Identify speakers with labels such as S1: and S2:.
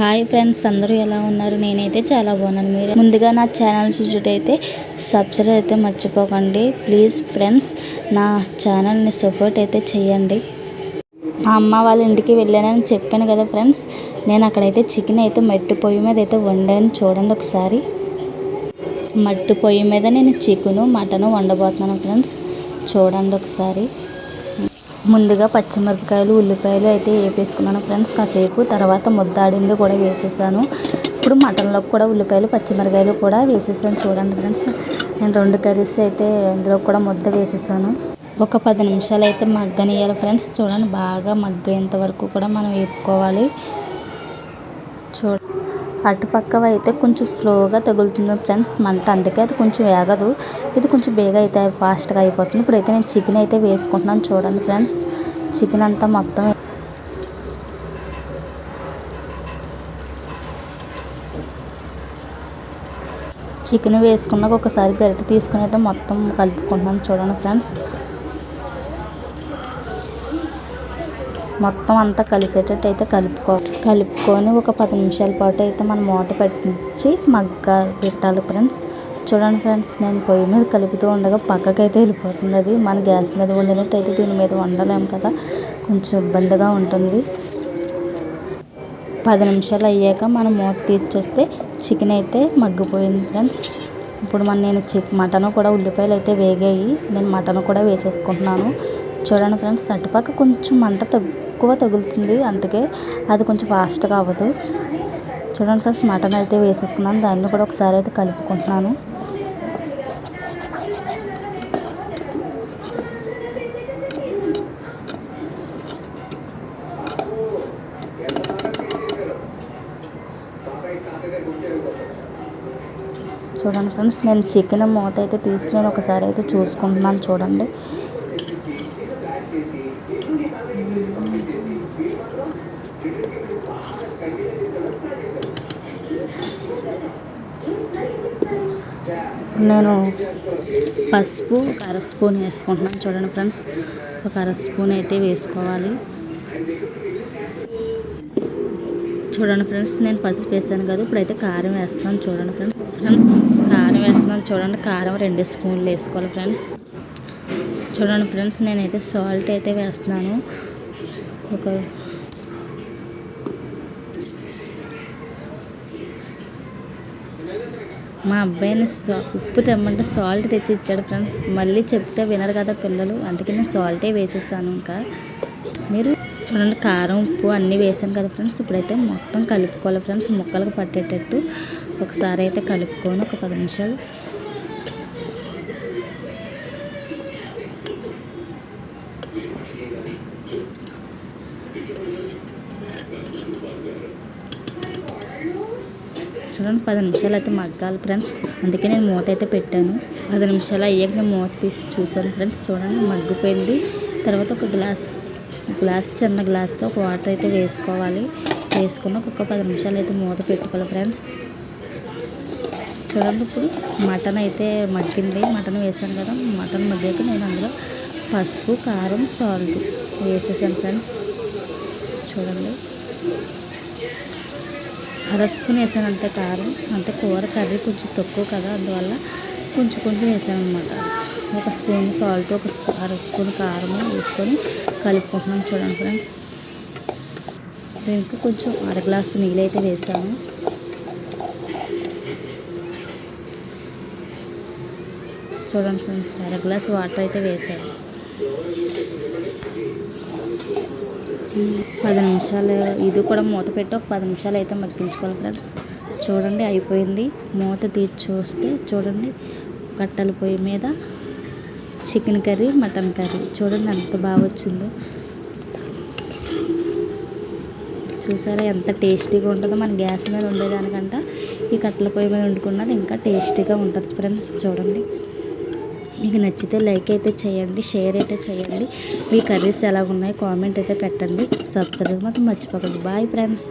S1: Hi friends అందరూ ఎలా ఉన్నారు? నేనైతే చాలా బాగున్నాను. మీరు ముందుగా నా ఛానల్ చూసేటైతే సబ్స్క్రైబ్ అయితే మర్చిపోకండి. ప్లీజ్ ఫ్రెండ్స్ నా ఛానల్ని సపోర్ట్ అయితే చేయండి. మా అమ్మ వాళ్ళ ఇంటికి వెళ్ళానని చెప్పాను కదా ఫ్రెండ్స్ నేను అక్కడైతే చికెన్ అయితే మట్టి పొయ్యి మీద అయితే వండాను చూడండి ఒకసారి. మట్టి పొయ్యి మీద నేను చికెను మటను వండబోతున్నాను ఫ్రెండ్స్ చూడండి ఒకసారి. ముందుగా పచ్చిమిరపకాయలు ఉల్లిపాయలు అయితే వేపేసుకున్నాను ఫ్రెండ్స్. కాసేపు తర్వాత ముద్దాడింది కూడా వేసేసాను. ఇప్పుడు మటన్లోకి కూడా ఉల్లిపాయలు పచ్చిమిరకాయలు కూడా వేసేసాను. చూడండి ఫ్రెండ్స్ నేను రెండు కర్రీస్ అయితే అందులో కూడా ముద్ద వేసేసాను. ఒక పది నిమిషాలు అయితే మగ్గనియాలి ఫ్రెండ్స్. చూడండి బాగా మగ్గేంత వరకు కూడా మనం వేపుకోవాలి. చూడ అటుపక్క అయితే కొంచెం స్లోగా తగులుతుంది ఫ్రెండ్స్. మంట అందుకే అది కొంచెం వేగదు. ఇది కొంచెం బేగా అయితే ఫాస్ట్గా అయిపోతుంది. ఇప్పుడైతే నేను చికెన్ అయితే వేసుకుంటున్నాను చూడండి ఫ్రెండ్స్. చికెన్ అంతా మొత్తం చికెన్ వేసుకున్నాక ఒకసారి గరిటె తీసుకుని అయితే మొత్తం కలుపుకుంటున్నాను చూడండి ఫ్రెండ్స్. మొత్తం అంతా కలిసేటట్టు అయితే కలుపుకో కలుపుకొని ఒక పది నిమిషాల పాటు అయితే మనం మూత పెట్టించి మగ్గ పెట్టాలి ఫ్రెండ్స్. చూడండి ఫ్రెండ్స్ నేను పొయ్యి మీద కలుపుతూ ఉండగా పక్కకైతే వెళ్ళిపోతుంది. అది మన గ్యాస్ మీద వండినట్టు అయితే దీని మీద వండలేము కదా కొంచెం ఇబ్బందిగా ఉంటుంది. పది నిమిషాలు అయ్యాక మనం మూత తీసి చూస్తే చికెన్ అయితే మగ్గిపోయింది ఫ్రెండ్స్. ఇప్పుడు మన నేను చిక్ మటన్ కూడా ఉల్లిపాయలు అయితే వేగాయి. నేను మటన్ కూడా వేసేసుకుంటున్నాను. చూడండి ఫ్రెండ్స్ అటుపక్క కొంచెం మంట తక్కువ తగులుతుంది. అందుకే అది కొంచెం ఫాస్ట్గా అవ్వదు. చూడండి ఫ్రెండ్స్ మటన్ అయితే వేసేసుకున్నాను. దాన్ని కూడా ఒకసారి అయితే కలుపుకుంటున్నాను. చూడండి ఫ్రెండ్స్ నేను చికెన్ మూత అయితే తీసి నేను ఒకసారి అయితే చూసుకుంటున్నాను. చూడండి. నేను పసుపు ఒక అర స్పూన్ వేసుకుంటున్నాను. చూడండి ఫ్రెండ్స్ ఒక అర స్పూన్ అయితే వేసుకోవాలి. చూడండి ఫ్రెండ్స్ నేను పసుపు వేసాను కదా ఇప్పుడైతే కారం వేస్తాను చూడండి ఫ్రెండ్స్. ఫ్రెండ్స్ కారం వేస్తున్నాను చూడండి కారం రెండు స్పూన్లు వేసుకోవాలి ఫ్రెండ్స్. చూడండి ఫ్రెండ్స్ నేనైతే సాల్ట్ అయితే వేస్తున్నాను. ఒక మా అబ్బాయిని సా ఉప్పు తెమ్మంటే సాల్ట్ తెచ్చి ఇచ్చాడు ఫ్రెండ్స్. మళ్ళీ చెప్తే వినరు కదా పిల్లలు. అందుకే నేను సాల్టే వేసేస్తాను ఇంకా. మీరు చూడండి కారం ఉప్పు అన్నీ వేసాను కదా ఫ్రెండ్స్. ఇప్పుడైతే మొత్తం కలుపుకోవాలి ఫ్రెండ్స్. ముక్కలకు పట్టేటట్టు ఒకసారి అయితే కలుపుకొని ఒక పది నిమిషాలు చూడండి పది నిమిషాలు అయితే మగ్గాలి ఫ్రెండ్స్. అందుకే నేను మూత అయితే పెట్టాను. పది నిమిషాలు అయ్యాక నేను మూత తీసి చూసాను ఫ్రెండ్స్. చూడండి మగ్గిపోయింది. తర్వాత ఒక గ్లాస్ గ్లాస్ చిన్న గ్లాస్తో ఒక వాటర్ అయితే వేసుకోవాలి. వేసుకుని ఒక పది నిమిషాలు అయితే మూత పెట్టుకోవాలి ఫ్రెండ్స్. చూడండి ఇప్పుడు మటన్ అయితే మగ్గింది. మటన్ వేసాను కదా మటన్ మగ్గాక నేను అందులో పసుపు కారం సాల్ట్ వేసేసాను ఫ్రెండ్స్. చూడండి. అర స్పూన్ వేసాను అంతే కారం అంటే కూర కర్రీ కొంచెం తక్కువ కదా అందువల్ల కొంచెం కొంచెం వేసాను అనమాట ఒక స్పూన్ సాల్ట్ ఒక స్పూ అర స్పూన్ కారం వేసుకొని కలుపుకుంటున్నాను చూడండి ఫ్రెండ్స్. దీనికి కొంచెం అర గ్లాసు నీళ్ళు అయితే వేసాను. చూడండి ఫ్రెండ్స్ అర గ్లాస్ వాటర్ అయితే వేసాను. పది నిమిషాలు ఇది కూడా మూత పెట్టి ఒక పది నిమిషాలు అయితే మగ్గించుకోవాలి ఫ్రెండ్స్. చూడండి అయిపోయింది. మూత తీసి చూస్తే చూడండి కట్టెల పొయ్యి మీద చికెన్ కర్రీ మటన్ కర్రీ. చూడండి ఎంత బాగా వచ్చిందో. చూసారా ఎంత టేస్టీగా ఉంటుందో. మన గ్యాస్ మీద ఉండేదానికంట ఈ కట్టెల పొయ్యి మీద వండుకున్నది ఇంకా టేస్టీగా ఉంటుంది ఫ్రెండ్స్. చూడండి. మీకు నచ్చితే లైక్ అయితే చేయండి షేర్ అయితే చేయండి. మీ కర్రీస్ ఎలా ఉన్నాయి కామెంట్ అయితే పెట్టండి. సబ్స్క్రైబ్ మాత్రం మర్చిపోకండి. Bye friends